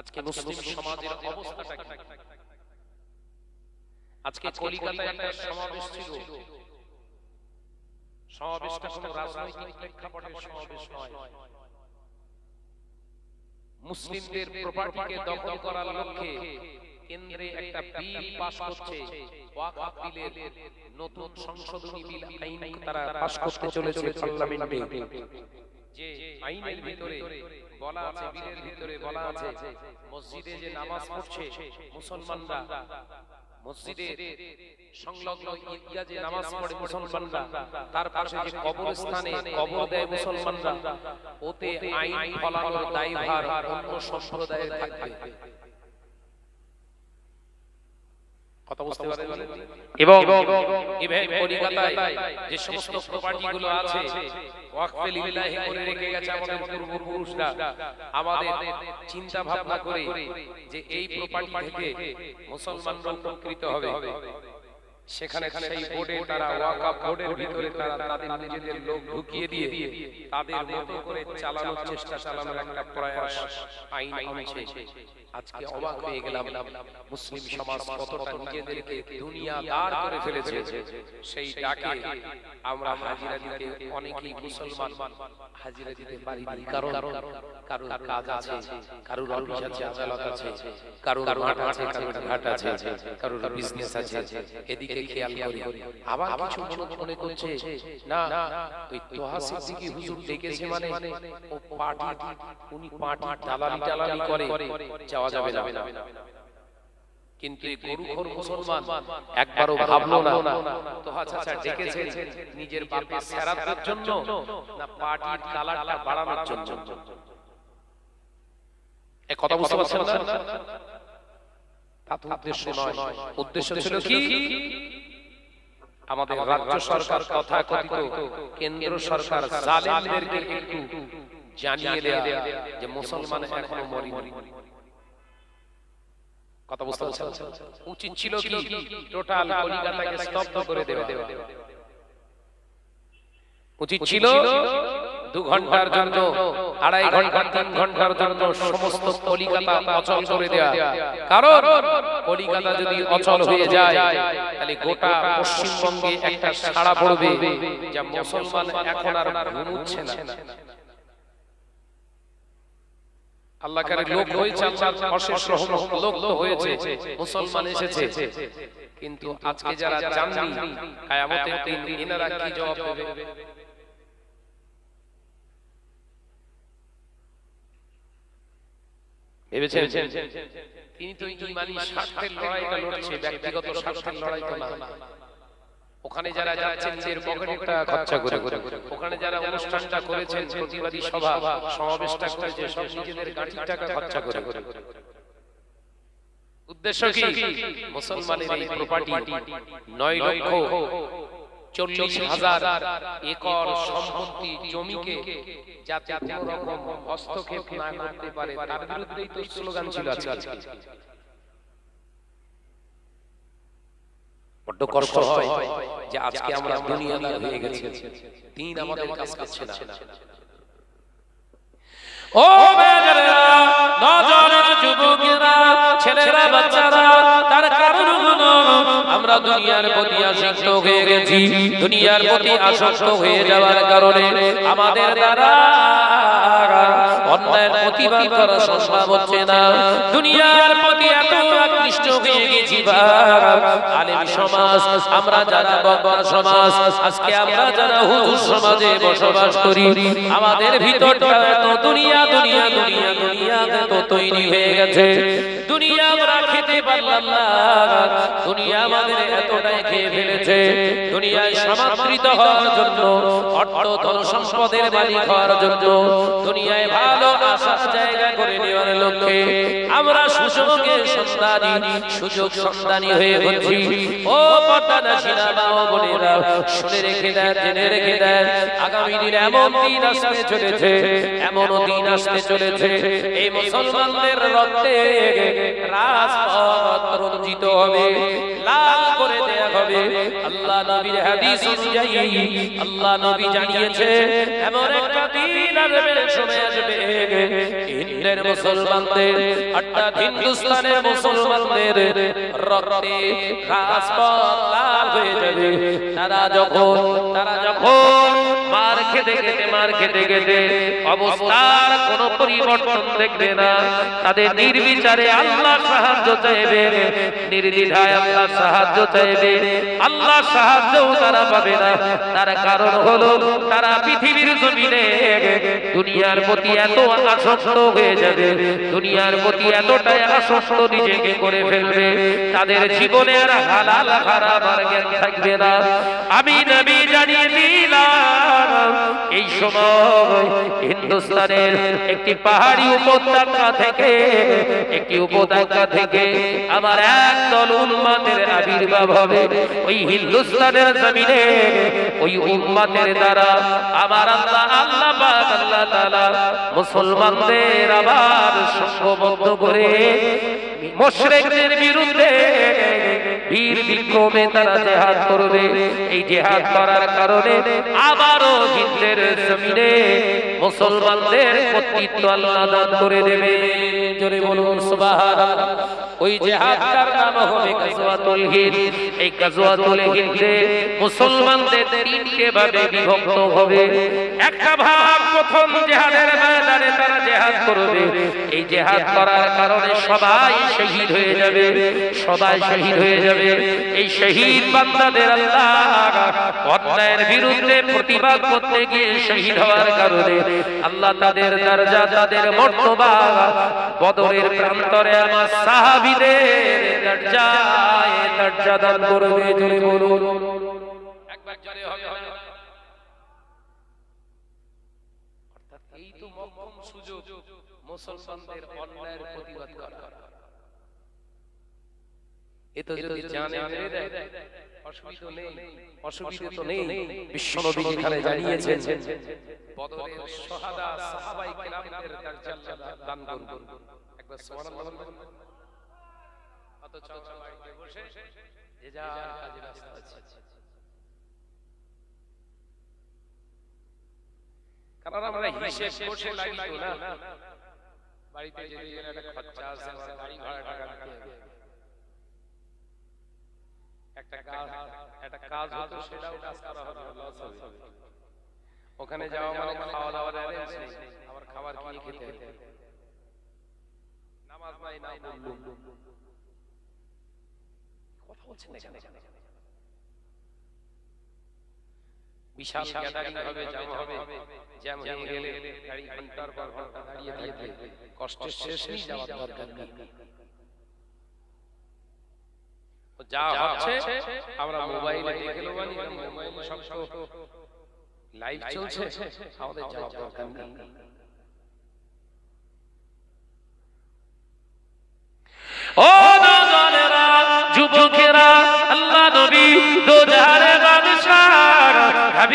আজকে মুসলিম সমাজের অবস্থাটা কি? আজকে কলিকাতায় একটা সমাবেশ ছিল। সমাবেশটা কোনো রাজনৈতিক প্রেক্ষাপটের সমাবেশ নয়। মুসলিমদের প্রপার্টিকে দখল করার লক্ষ্যে কেন্দ্রে একটা বিল পাস করছে। ওয়াকফ বিলের নতুন সংশোধনী বিল আইন তারা পাস করতে চলেছে পার্লামেন্টে। যে আইনের ভিতরে বলা আছে বিলের ভিতরে বলা আছে। মসজিদে যে নামাজ পড়ছে মুসলমানরা মসজিদে সংলগ্ন ঈদগাহ যে নামাজ পড়ে মুসলমানরা তার পাশে যে কবরস্থানে কবর দেয় মুসলমানরা ওতে আইন ফলানোর দায়ভার অন্য সম্প্রদায়ের থাকবে কথা বুঝতে পারেন এবং কলিকাতায় যে সমস্ত প্রপার্টি গুলো আছে ওয়াকফে লিল্লাহি করে রেখে গেছে আমাদের পূর্বপুরুষরা। আমাদের চিন্তা ভাবনা করে যে এই প্রপার্টি থেকে মুসলমানরা উপকৃত হবে। সেখানে সেই বোর্ডে তারা ওয়াকফ বোর্ডের ভিতরে তারা তাদের নিজেদের লোক ঢুকিয়ে দিয়ে তাদের মতো করে চালানোর চেষ্টা চালানোর একটা প্রয়াস আইন আনছে আজকে অবাক হয়ে গেলাম। মুসলিম সমাজ কতটা নিজেদেরকে দুনিয়া দাঁড় করে ফেলেছে। সেই ডাকে আমরা হাজিরা দিতে অনেকেই মুসলমান। হাজিরা দিতে পারিনি। কারণ কারোর কাজ আছে কারোর অফিস আছে আদালত আছে। কারোর মাঠ আছে কারোর ঘাট আছে। কারোর বিজনেস আছে এদিকে খেয়াল করি। আবার কিছু মনে করছে, না, ওই তোহা সিদ্দিকী হুজুর ডেকেছে মানে ও পার্টি উনি পার্টি দালালি টালালি করে, যাওয়া যাবে না। কিন্তু এই গরুখোর মুসলমান, একবারও ভাবলো না, তোহা চাচা ডেকেছে নিজের বাপের সেরাতের জন্য, না পার্টির কালারটা বাড়ানোর জন্য। এ কথা বুঝতে পারছেন না? তা তো উদ্দেশ্য নয়। উদ্দেশ্য ছিল কি? আমাদের রাজ্য সরকার তথা কথিত কেন্দ্র সরকার জালেমদেরকে একটু জানিয়ে দেয়া যে মুসলমান এখনও মরিনি। কথা বুঝতে পারছেন? উচিত ছিল কি? টোটাল কলিকাতাকে স্তব্ধ করে দেওয়া। উচিত ছিল দু ঘণ্টার জন্য আড়াই ঘণ্টা তিন ঘণ্টার জন্য সমস্ত কলিকাতা অচল করে দেয়া। কারণ কলিকাতা যদি অচল হয়ে যায় তাহলে গোটা পশ্চিমবঙ্গে একটা সাড়া পড়বে যা মুসলমান এখন আর ঘুমুচ্ছে না। আল্লাহ কারে লোক হয়েছে অশেষ রহমত লোক হয়েছে মুসলমান এসেছে। কিন্তু আজকে যারা জাননি কিয়ামতের দিন এনারা কি জবাব দেবে? ভেবেছেন? তিনি তো ইমানি স্বার্থের লড়াইটা লড়ছে ব্যক্তিগত স্বার্থের লড়াই তো না ওখানে যারা যাচ্ছেন নিজের পকেটটা খরচা করে ওখানে যারা অনুষ্ঠানটা করেছেন প্রতিবাদী সভা সমাবেশটা করেছে সব নিজেদের গাড়ির টাকা খরচা করে উদ্দেশ্য কি? মুসলমানের এই প্রপার্টি নয় লক্ষ। চল্লিশ হাজার একর সম্পত্তি জমিকে যাতে কোনো রকম হস্তক্ষেপ না করতে পারে। তার বিরুদ্ধেই তো স্লোগান ছিল আজকে। বড্ড কষ্ট হয় যে আজকে আমরা দুনিয়াদার হয়ে গেছি। দিন আমাদের কাজ করছে না। ও নজরের যুবকেরা ছেলেরা বাচ্চারা তার কারণ হলো আমরা দুনিয়ার প্রতি আসক্ত হয়ে গেছি দুনিয়ার প্রতি আসক্ত হয়ে যাওয়ার কারণে আমাদের দ্বারা অন্যায়ের প্রতিবাদ করা সম্ভব হচ্ছে না। দুনিয়ার প্রতি এত আকৃষ্ট হয়ে গেছি আলেম সমাজ আমরা যারা বক্তা সমাজ আজকে আমরা যারা হুজুর সমাজে বসবাস করি আমাদের ভিতরটা তো দুনিয়া দুনিয়া দুনিয়া দুনিয়া তো তৈরি হয়ে গেছে। দুনিয়া আমরা খেতে পারলাম না। দুনিয়া আমাদের এতটাই খেয়ে ফেলেছে। দুনিয়ায় সমাদৃত হওয়ার জন্য অর্থ ধন সম্পদের মালিক হওয়ার জন্য দুনিয়ায় ভালো আশা জায়গা করে নেওয়ার লক্ষ্যে আমরা সুযোগের সন্ধানী, সুযোগ সন্ধানী হয়ে হচ্ছি। ও পর্দানাসীরা মা ও বোনেরা, শুনে রেখে দেন, জেনে রেখে দেন, আগামী দিনে এমন দিন আসতে চলেছে, এমন দিন আসতে চলেছে। এই মুসলমানদের রক্তে রাজপথ রঞ্জিত হবে, লাল করে দেয়া হবে। আল্লাহ নবীর হাদিস অনুযায়ী, আল্লাহ নবী জানিয়েছে, এমন দিন আসবে আসবে। হিন্দের মুসলমানদের, অর্থাৎ হিন্দুস্তানের মুসলমানদের রক্তে রাজপথ লাল হয়ে যাবে। তারা যখন তারা যখন দুনিয়ার প্রতি এত আসক্ত হয়ে যাবে, দুনিয়ার প্রতি এতটাই আসক্ত নিজেকে করে ফেলবে। তাদের জীবনে আর হালাল জ্ঞান থাকবে না। আমি নবী জানিয়ে দিলাম এই সময় হিন্দুস্তানের একটি পাহাড়ি উপত্যকা থেকে, একটি উপত্যকা থেকে আমার একদল উন্মাদের আবির্ভাব হবে। ওই হিন্দুস্তানের জমিনে, ওই উম্মাদের দ্বারা আমার আল্লাহ আল্লাহ পাক, আল্লাহ তাআলা মুসলমানদের আবার সংঘবদ্ধ করে মুশরিকদের বিরুদ্ধে বীর বিক্রমে তারা জেহাদ করবে। এই জেহাদ করার কারণে আবারও হিন্দের জমিনে মুসলমানদের কর্তৃত্ব আল্লাহ দান করে দেবে। জোরে বলুন সুবহানাল্লাহ। ওই জেহাদটার নাম হবে গাজওয়াতুল হিন্দ। এই গাজওয়াতুল হিন্দে মুসলমানদের তিনটে ভাবে বিভক্ত হবে। একটা ভাগ প্রথম জেহাদের ময়দানে তারা জেহাদ করবে। এই জেহাদ করার কারণে সবাই শহীদ হয়ে যাবে। সবাই শহীদ হয়ে যাবে। এই শহীদ বান্দাদের আল্লাহ অন্যায়ের বিরুদ্ধে প্রতিবাদ করতে গিয়ে শহীদ হওয়ার কারণে আল্লাহ তাদের দরজা তাদের মর্তবা বদরের প্রান্তরে আমার সাহাবীদের দরজায় দরজা দান করবে জোরে বলুন। একবার জোরে হবে অর্থাৎ এই তো মক্কম সুযোগ মুসলমানদের অন্যায়ের প্রতিবাদ করা। এ তো যদি জানে অসুবিধা নেই, অসুবিধা তো নেই বিশ্বনবী এখানে জানিয়েছেন। বদরের শাহাদা সাহাবাই কেরামদের দরজা দান করুন। একবার সুবহানাল্লাহ অথচ আমরা বাড়িতে বসে যে যার কাজে ব্যস্ত আছি। কারণ আমরা হিসেব বসে লাগি তো না বাড়িতে যদি একটা খরচা আছে আমার গাড়ি ভাড়া টাকা দিতে হবে একটা কাজ একটা কাজ হতো সেটাও কাজ করা হবে লস হবে ওখানে যাওয়া মানে খাওয়া দাওয়ার অ্যারেঞ্জ নেই। আবার খাবার কিনে খেতে হবে নামাজ নাই না বললুম কথা বলছেন এখানে বিশাল গ্যাদারিং হবে জ্যাম হবে জ্যাম হয়ে গেলে গাড়ি ঘণ্টার পর ঘণ্টা দাঁড়িয়ে থাকবে কষ্টের শেষ নেই যাওয়ার দরকার নেই। যা হচ্ছে আমরা মোবাইলে দেখে নেব মোবাইলে সব লাইভ চলছে। আমাদের যাওয়ার দরকার নেই।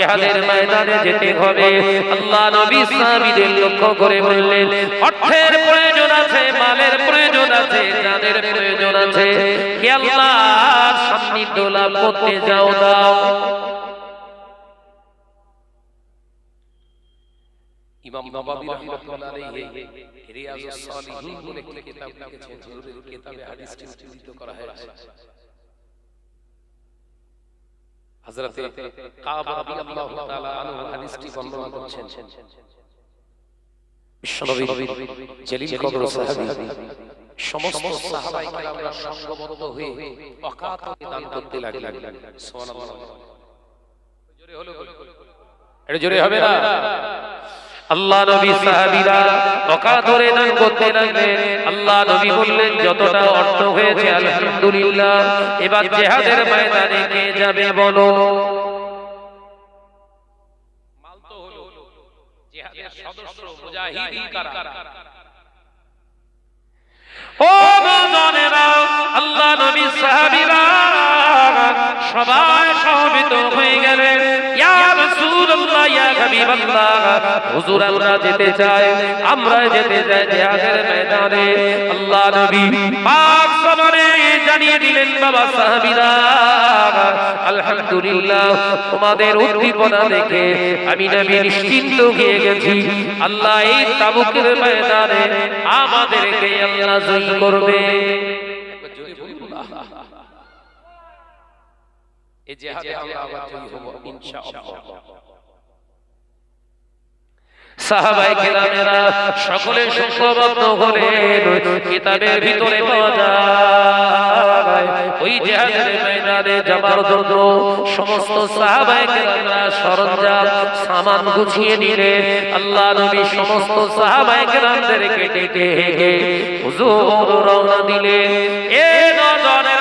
জিহাদের ময়দানে যেতে হবে। আল্লাহ নবী সাহাবীদের লক্ষ্য করে বললেন অর্থের প্রয়োজন আছে মালের প্রয়োজন আছে জানের প্রয়োজন আছে। কে আল্লাহর সান্নিধ্য লাভ করতে যাও দাও। ইমাম নবাবী রাহমাতুল্লাহ আলাইহি রিয়াজুস সালিহিন বলে একটি কিতাব লিখেছেন হুজুরের কিতাবে হাদিসটি উদ্ধৃত করা হয়েছে। হযরত কাব রাদিয়াল্লাহু তাআলা আনহু হাদিসটি বর্ণনা করছেন। বিশ্বনবী জলিল কদর সাহাবী। সমস্ত সাহাবায়ে কেরামরা সংঘবদ্ধ হয়ে অকাতরে দান করতে লাগলেন। সুবহানাল্লাহ। জোরে হলো এটা জোরে হবে না? আল্লাহ নবী সাহাবীরা অকাতরে দান করতে লাগলেন। আল্লাহ নবী বললেন যতটা অর্থ হয়েছে আলহামদুলিল্লাহ। এবার জিহাদের ময়দানে কে যাবে বলো? মাল তো হলো জিহাদের সদস্য মুজাহিদিন কারা? ও নজনেরা আল্লাহ নবী সাহাবীরা সবাই সমবেত হয়ে গেলেন। রাসূলুল্লাহ, ইয়া হাবিবাল্লাহ। হুজুর, আমরা যেতে চাই, আমরা যেতে চাই জিহাদের ময়দানে। আল্লাহ নবী পাক সমানে জানিয়ে দিলেন, বাবা সাহাবীরা, আলহামদুলিল্লাহ, তোমাদের উদ্দীপনা দেখে আমি নবী নিশ্চিন্ত হয়ে গেছি। আল্লাহ এই তাবুকের ময়দানে আমাদেরকে আল্লাহ জয়ী করবে। এই জিহাদে আমরা আবার জয়ী হব, ইনশাআল্লাহ। সাহাবাই কেরামেরা সকলে সংঘবদ্ধ হলেন, কিতাবের ভিতরে পাওয়া যায়। ওই জেহাদের ময়দানে যাবার জন্য সমস্ত সাহাবাই কেরামেরা সরঞ্জাম, সামান গুছিয়ে নিলেন। আল্লাহ নবী সমস্ত সাহাবাই কেরামদেরকে ডেকে হেগে হুজুর রওনা দিলেন। এ নজনেরা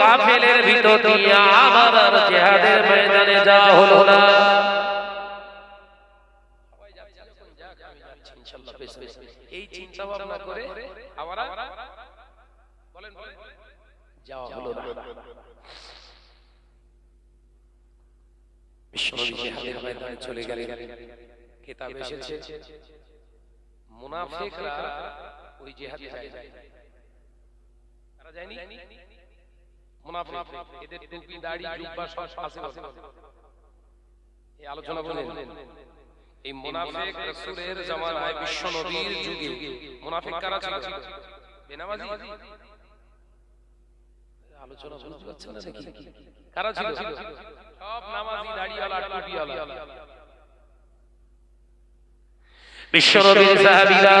কাফেলের ভিতর দিয়ে আমার আর জিহাদের না। এই ওই জিহাদে যায়নি? মুনাফিক এদের টুপি দাড়ি জুব্বা সব পাশে এই আলোচনা বলেন। এই মুনাফিক রাসূলের জামানায় বিশ্ব নবীর যুগে মুনাফিক কারা ছিল? বেনামাজি? আলোচনা বুঝতে পারছেন না নাকি? কারা ছিল? সব নামাজি দাড়িওয়ালা টুপিওয়ালা। বিশ্বনবীর সাহাবীরা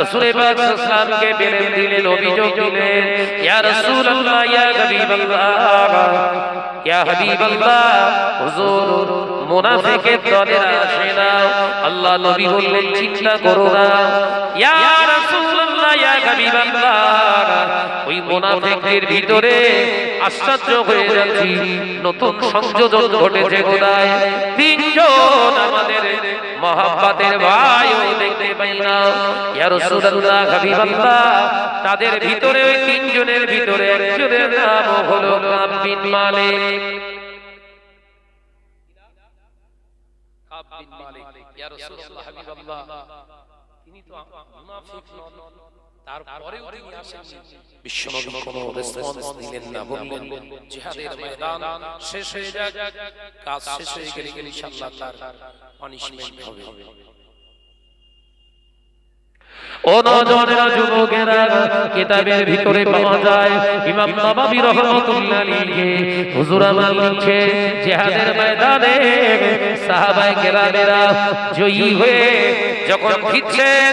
রাসূল পাক সাল্লাল্লাহু বেলেন দিলেন, অভিযোগ দিলেন, ইয়া রাসূলুল্লাহ, ইয়া হাবিবাল্লাহ ইয়া হাবিবাল্লাহ, হুজুর, মুনাফিকের দলেরা আসে আল্লাহ নবী বললেন, চিন্তা করো না। ইয়া রাসূলুল্লাহ তাদের ভিতরে ওই তিনজনের ভিতরে একজনের নাম হলো তিনি তো মুনাফিক। নন তারপরেও তিনি আসেননি। বিশ্বনবী কোনো রেসপন্স দিলেন না বললেন জিহাদের ময়দান শেষ হয়ে যাক কাজ শেষ হয়ে গেলে ইনশাআল্লাহ তার পানিশমেন্ট হবে। ও নজনেরা যুবকেরা কিতাবের ভিতরে পাওয়া যায় ইমাম নববী রহমাতুল্লাহ আলাইহি হুজুর আমার লিখছে জিহাদের ময়দানে। সাহাবায়ে কেরামেরা জয়ী হয়ে যখন ফিরছেন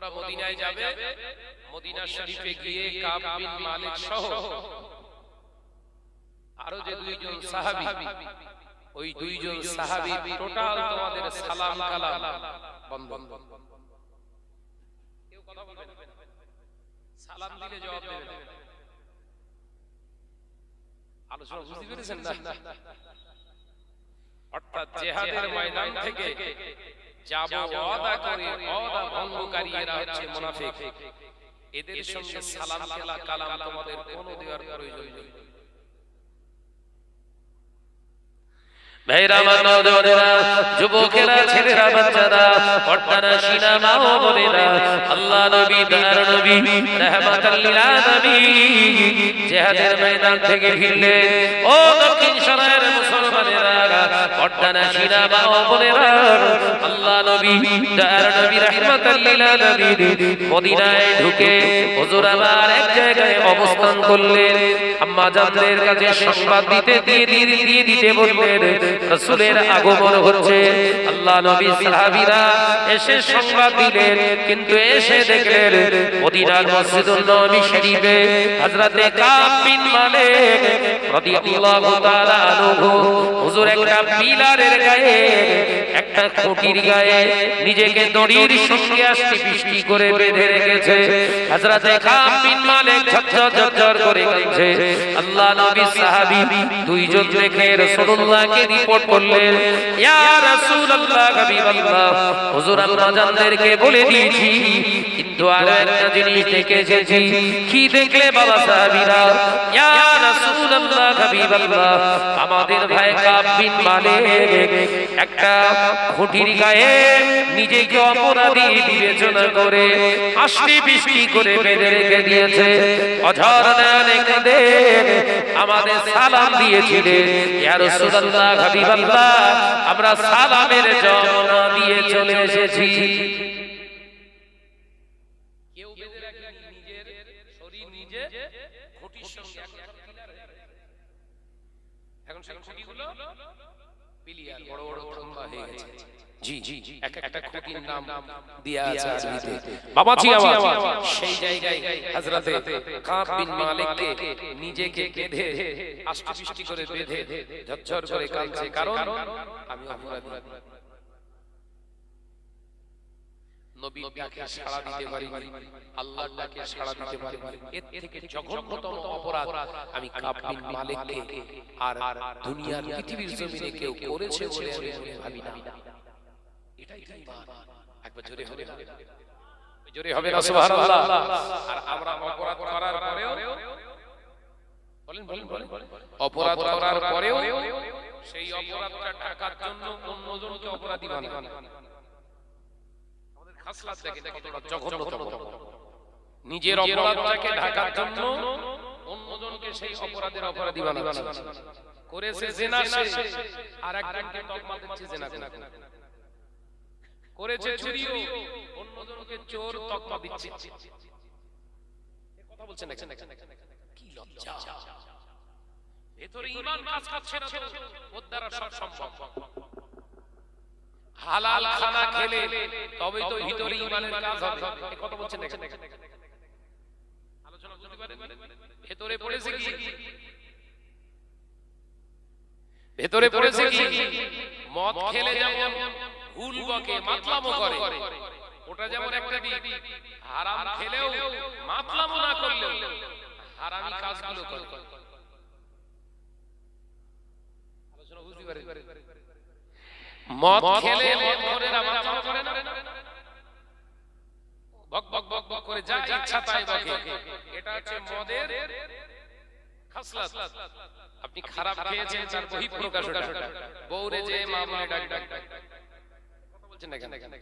তোমরা মদিনায় যাবে মদিনা শরীফে গিয়ে কাব বিন মালিক সহ আরও যে দুইজন সাহাবী ওই দুইজন সাহাবী টোটাল তোমাদের সালাম কালাম। বন্ধ কেউ কথা বলবে না। সালাম দিলে জবাব দেবে আলোচনা বুঝতে পেরেছেন না? অর্থাৎ জেহাদের ময়দান থেকে যাব ওয়াদা করে ওয়াদা ভঙ্গকারী এরা হচ্ছে মুনাফিক। এদের সঙ্গে সালাম খেলা কালাম তোমাদের কোনো দেওয়ার প্রয়োজন নেই। ভাইরা আমার যুবকেরা ছেলেরা বাচ্চারা পর্দানা সিনা মা ও বোনেরা আল্লাহ নবী দয়ার নবী রাহমাতাল লিল আলামিন জিহাদের ময়দান থেকে ফিরলে ও দক্ষিণ সরায়ের আল্লাহ নবী নবী মদিনায় ঢুকে হুজুর আমার এক জায়গায় অবস্থান করলেন। আম্মা জানদের কাছে সংবাদ দিতে, দিয়ে দিয়ে দিতে বললেন, রাসূলের আগমন হচ্ছে। আল্লাহ নবী সাহাবীরা এসে সংবাদ দিলেন, কিন্তু এসে দেখলেন মদিনার মসজিদুল নবী শরীফে হযরতে কাব বিন মালিক রাদিয়াল্লাহু তাআলা আনহু হুজুর একটা পিলারের গায়ে, একটা খুঁটির গায়ে নিজেকে দড়ির সঙ্গে আসতে বৃষ্টি করে বেঁধে রেখেছে। হযরতে কাব বিন মালিক ঝরঝর ঝরঝর করে কাঁদছে। আল্লাহ নবী সাহাবী দুইজন দেখে রাসূলুল্লাহকে রিপোর্ট করলেন, ইয়া রাসূলুল্লাহ হাবিবাল্লাহ, হুজুর আল্লাহ জানদেরকে বলে দিয়েছি দেখে এসেছি। কি দেখলে বাবা সাহাবীরা? ইয়া রাসূলুল্লাহ হাবিবাল্লাহ, আমাদের ভাই কাব বিন একটা খুঁটির গায়ে নিজেকে অপরাধী বিবেচনা করে আসলে বৃষ্টি করে বেঁধে রেখে দিয়েছে। অঝর কাঁদে আমাদের সালাম দিয়েছিলেন ইয়া রাসূলুল্লাহ হাবিবাল্লাহ, আমরা সালামের জবাব দিয়ে চলে এসেছি কেউ বেঁধে রাখেনি নিজের শরীর নিজে খুঁটির সঙ্গে এখন সেই খুঁটিগুলো পিলিয়ার বড় বড় খম্বা হয়ে গেছে। জি জি এক একটা খুঁটির নাম দেয়া আছে আরবিতে বাবাজি আওয়াজ। সেই জায়গায় হযরতে কাব বিন মালিককে নিজেকে বেঁধে আষ্টপৃষ্টি করে বেঁধে ঝরঝর করে কাঁদছে। কারণ আমি অপরাধী। নবীর ডাকে সাড়া দিতে পারি আল্লাহর ডাকে সাড়া দিতে পারি এর থেকে জঘন্যতম অপরাধ আমি কাবিন মালিককে আর দুনিয়ার পৃথিবীর জমিনে কেউ করেছে বলে আমি ভাবি না। এটাই ঈমান। একবার জোরে হবে জোরে হবে না সুবহানাল্লাহ। আর আমরা অপরাধ করার পরেও বলেন বলেন বলেন অপরাধ করার পরেও সেই অপরাধটা ঢাকার জন্য? অন্যজনকে অপরাধী বানায়। খাসলাত দেখেন কতটা জঘন্যতম। নিজের অপরাধটাকে ঢাকার জন্য অন্যজনকে সেই অপরাধের অপরাধী বানাচ্ছে করেছে জেনা সে আর একজনকে তকমা দিচ্ছে জেনা করে। করেছে চুরিও অন্যজনকে চোর তকমা দিচ্ছে। কথা বলছেন? কি লজ্জা। ভেতরে ঈমান কাজ করছে না তো ওর দ্বারা সব সম্ভব। হালাল খানা খেলে তবে তো ভিতরে ইমানের কাজ হবে। কথা বলছেন দেখেন আলোচনা করতে পারেন? ভেতরে পড়েছে কি? ভেতরে পড়েছে কি? মদ খেলে যেমন ভুল বকে মাতলামো করে। ওটা যেমন একটা দিক হারাম খেলেও মাতলামো না করলেও হারামি কাজগুলো করে। আলোচনা বুঝতে পারেন? মদ খেলে মদখোরেরা মাতলামো করে না? বক বক বক বক করে যা ইচ্ছা তাই বকে। এটা হচ্ছে মদের খাসলাত। আপনি খারাপ খেয়েছেন তার বহিঃপ্রকাশ ওটা বউরে যে মা বলে ডাক ডাক কথা বলছেন না কেন?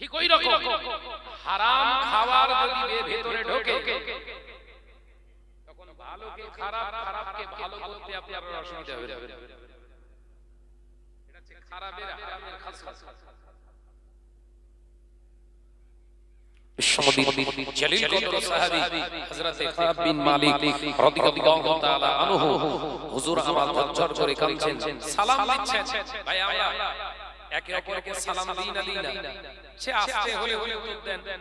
ঠিক ওই রকম। হারাম খাবার যদি ভেতরে ঢোকে। তখন ভালোকে খারাপ খারাপকে ভালো করতে আপনার অসুবিধা হবে ঝরঝর করে কাঁদছেন। সালাম দিচ্ছেন। ভাই আমরা একে অপরকে সালাম দিই না দিই না। সে আস্তে হলে হলে উত্তর দেন।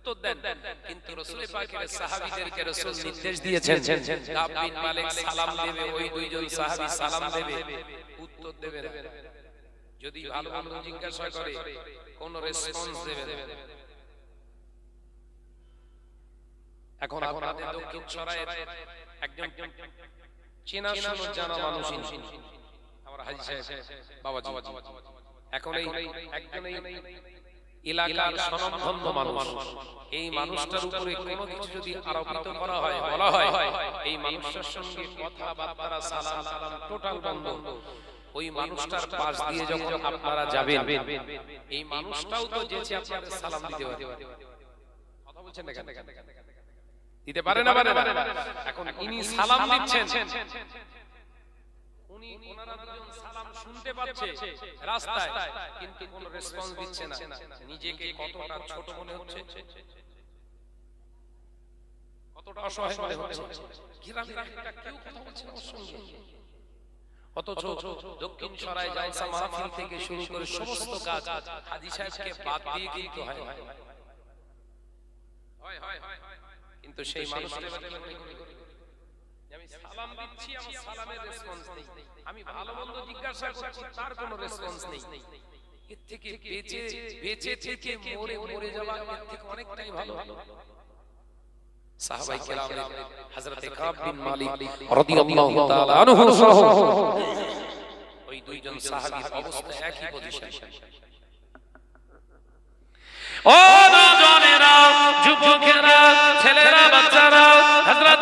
উত্তর দেন। কিন্তু রাসূল পাকের সাহাবীদেরকে রাসূল নির্দেশ দিয়েছেন। কাব বিন মালিক সালাম দেবে ওই দুইজন সাহাবী সালাম দেবে। উত্তর দেবে না। যদি ভালো মন্দ জিজ্ঞাসা করে কোন রেসপন্স দেবে না। এখন আপনাদের দক্ষিণ সরায়ের একজন চেনা শোনো জানা মানুষ আমার হাজি সাহেব বাবাজি। এখন এই একজন এই এলাকার স্বনামধন্য মানুষ। এই মানুষটার উপরে কোনো কিছু যদি আরোপিত করা হয় বলা হয় এই মানুষটার সঙ্গে কথাবার্তা সালাম সালাম টোটাল বন্ধ ওই মানুষটার পাশ দিয়ে যখন আপনারা যাবেন এই মানুষটাও তো যেচে আপনাদের সালাম দিতে পারে কথা বলছেন না কেন? দিতে পারে না পারে না এখন ইনি সালাম দিচ্ছেন। উনি ওনারা দুজন সালাম শুনতে পাচ্ছে রাস্তায় কিন্তু কোনো রেসপন্স দিচ্ছে না। নিজেকে কতটা ছোট মনে হচ্ছে? কতটা অসহায় মনে হচ্ছে? গ্রামের একটা কেউ কথা বলছে না সঙ্গে। অথচ দক্ষিণ সরাই জালসা মাহফিল থেকে শুরু করে সমস্ত কাজ হাজি সাহেবকে বাদ দিয়ে কিন্তু হয়। হয় হয় কিন্তু সেই মানুষটা এবার কি মনে করে? যে আমি সালাম দিচ্ছি আমার সালামের রেসপন্স নেই। আমি ভালো মন্দ জিজ্ঞাসা করছি তার কোনো রেসপন্স নেই। এর থেকে বেঁচে বেঁচে থেকে মরে মরে যাওয়া এর থেকে অনেকটাই ভালো। ভালো। সাহাবাই কেরামের হযরতে কাব বিন মালিক রাদিয়াল্লাহু তাআলা আনহু সহ। ওই দুইজন সাহাবীর অবস্থা একই পজিশন ও নজনেরা যুবকেরা ছেলেরা বাচ্চারা হযরতে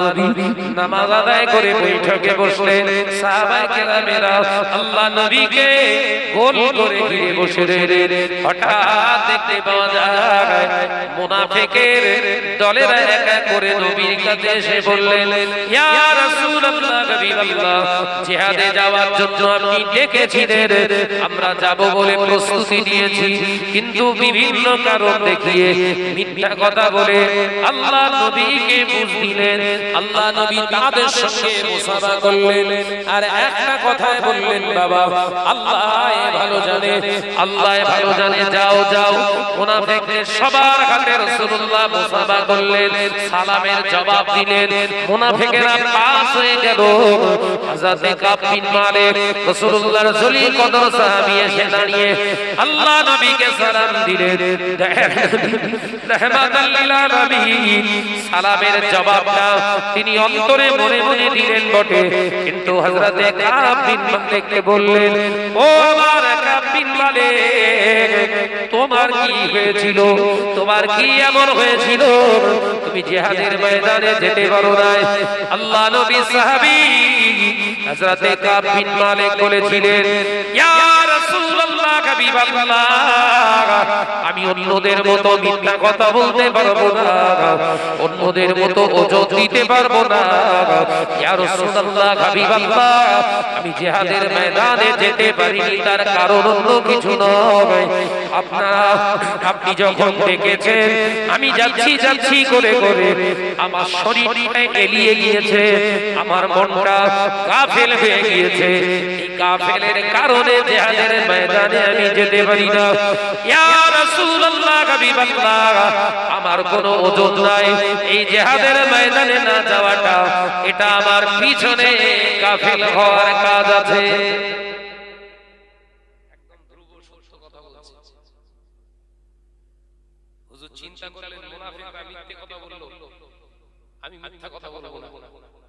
নবী নামাজ আদায় করে বৈঠকে কেরামেরা আল্লাহ নবীকে গোল করে ঘিরে বসে রইলেন। হঠাৎ দেখতে পাওয়া যায় মুনাফিকের এক করে নবীর কাছে এসে বললেন, ইয়া রাসূলুল্লাহ, হাবিবাল্লাহ, জিহাদে যাওয়ার জন্য আমরা যাব বলে প্রস্তুতি নিয়েছি। কিন্তু বিভিন্ন কারণ দেখিয়ে মিথ্যা কথা বলে আল্লাহ নবীকে বুঝ দিলেন আল্লাহ নবী তাদের সঙ্গে মুসাফা করলেন। আর একটা কথায় বললেন, বাবা, আল্লাহ ভালো জানে, আল্লাহ ভালো জানে, যাও যাও। মুনাফিকদের সবার হাতে রাসূলুল্লাহ মুসাফা করলেন, সালামের জবাব দিলেন। মুনাফিকেরা পাস হয়ে গেল। হযরতে কাব বিন মালিক রাসূলুল্লাহর জলিল কদর সাহাবী এসে দাঁড়িয়ে আল্লাহ নবীকে সালাম দিলেন। রহমাতাল লিল আলামিন। সালামের জবাবটা তিনি অন্তরে মনে মনে দিলেন বটে। কিন্তু হযরতে কাব বললেন, ও আমার তোমার কি হয়েছিল? তোমার কি এমন হয়েছিল? তুমি জিহাদের ময়দানে যেতে পারো না আল্লাহ নবী সাহাবী হযরতে কাব মালিক বলেছিলেন আমি অন্যদের মতো মিথ্যা কথা বলতে পারব না। অন্যদের মতো ওজন দিতে পারব না। ইয়া রাসূলুল্লাহ আমি জিহাদের ময়দানে যেতে পারিনি, তার কারণ অন্য কিছু নয়। আপনারা, আপনি যখন দেখেছেন, আমি যাচ্ছি যাচ্ছি করে করে, আমার শরীরটা এলিয়ে গিয়েছে, আমার মনটা গাফেল হয়ে গিয়েছে। গাফেলের কারণে জিহাদের ময়দানে আমি যেতে পারি না। ইয়া আমার কোনো ওজন নাই। এই জিহাদের ময়দানে না যাওয়াটা, এটা আমার পিছনে গাফেল হওয়ার কাজ আছে। আমি মিথ্যা কথা বলব না।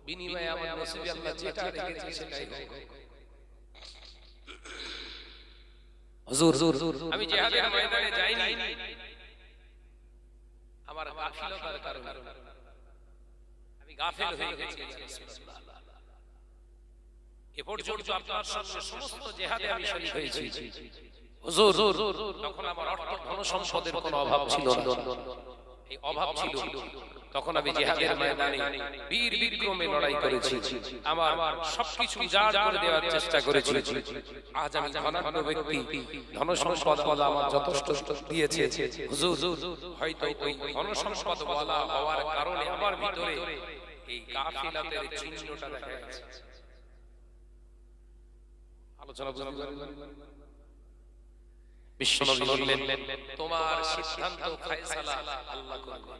বিনিময়ে আমার নসিবে আল্লাহ যেটা রেখেছে সেটাই হোক। হুজুর আমি জিহাদের ময়দানে যাইনি। আমার গাফিলতার কারণে। আমি গাফিল হয়ে গেছি। এ পর্যন্ত আপনার সামনে সমস্ত জিহাদে আমি শরীক হয়েছি। হুজুর তখন আমার অর্থ ধন সম্পদের কোনো অভাব ছিল না। এই অভাব ছিল। তখন আমি জিহাদের ময়দানে বীর বিক্রমে লড়াই করেছি। আমার সবকিছু উজাড় করে দেওয়ার চেষ্টা করেছি। আজ আমি ধনাঢ্য ব্যক্তি ধন সম্পদ আল্লাহ আমার যথেষ্ট দিয়েছে। হুজুর হয়তো ওই ধন সম্পদ বলা হওয়ার কারণে আমার ভিতরে এই কাফিলাতের চিহ্নটা দেখা গেছে আলোচনা বুঝতে? বিশ্বনবী বললেন তোমার সিদ্ধান্ত ফয়সালা আল্লাহ করবে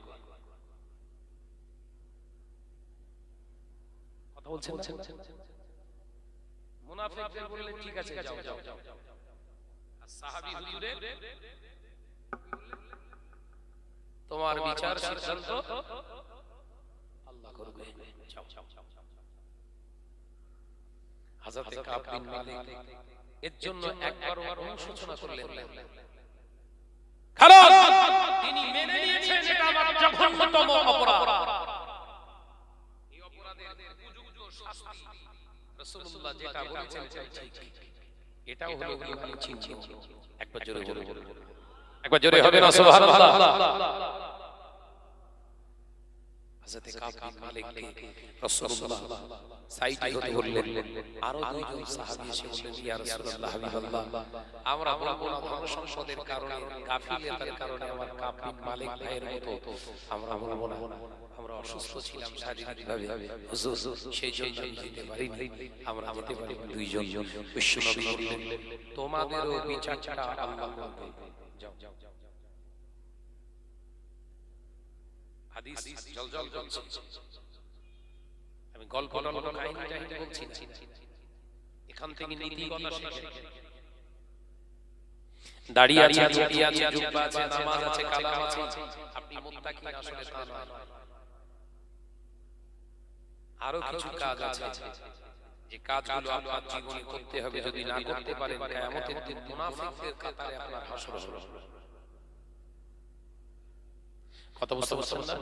কথা বলছেন মুনাফিকদের বললেন ঠিক আছে যাও যাও সাহাবী হুজুরের তোমার বিচার সিদ্ধান্ত আল্লাহ করবে যাও হযরত কাব বিন মালিক এর জন্য একবার অনুশোচনা করলেন। কারণ তিনি মেনে নিয়েছেন এটা আমার জঘন্যতম অপরাধ। এই অপরাধের উপযুক্ত শাস্তি রাসূলুল্লাহ যেটা বলেছেন ঠিক। এটাও হলো ইমানি চিহ্ন। একবার জোরে একবার জোরে হবে না সুবহানাল্লাহ। হযরত কাব বিন মালিককে রাসূলুল্লাহ। সাইডে হতে বললেন আরও দুইজন সাহাবী এসে বললেন ইয়া রাসূলুল্লাহ হাবিবাল্লাহ। আমরা বলব না ধন সম্পদের কারণে গাফিলতার কারণে আমার কাব বিন মালিক ভাইয়ের মতো আমরা বলব না। আমরা অসুস্থ ছিলাম শারীরিকভাবে হুজুর সেই জন্য যেতে পারিনি। আমরা যেতে পারি দুইজন বিশ্বনবী বললেন তোমাদেরও বিচারটা আল্লাহ করবে। যাও যাও যাও হাদিস জ্বলছে আমি গল্প গল্প কাহিনী টাহিনী বলছি এখান থেকে শিখে আছে দাঁড়িয়ে আছে জুব্বা আছে নামাজ আছে কালাম আছে আপনি মুত্তাকি আসলে তা নয় আরও কিছু কাজ আছে যে কাজগুলো আপনার জীবনে করতে হবে যদি না করতে পারেন কিয়ামতের দিন মুনাফিকদের কাতারে আপনার হাসর হবে কথা বুঝতে পারছেন না?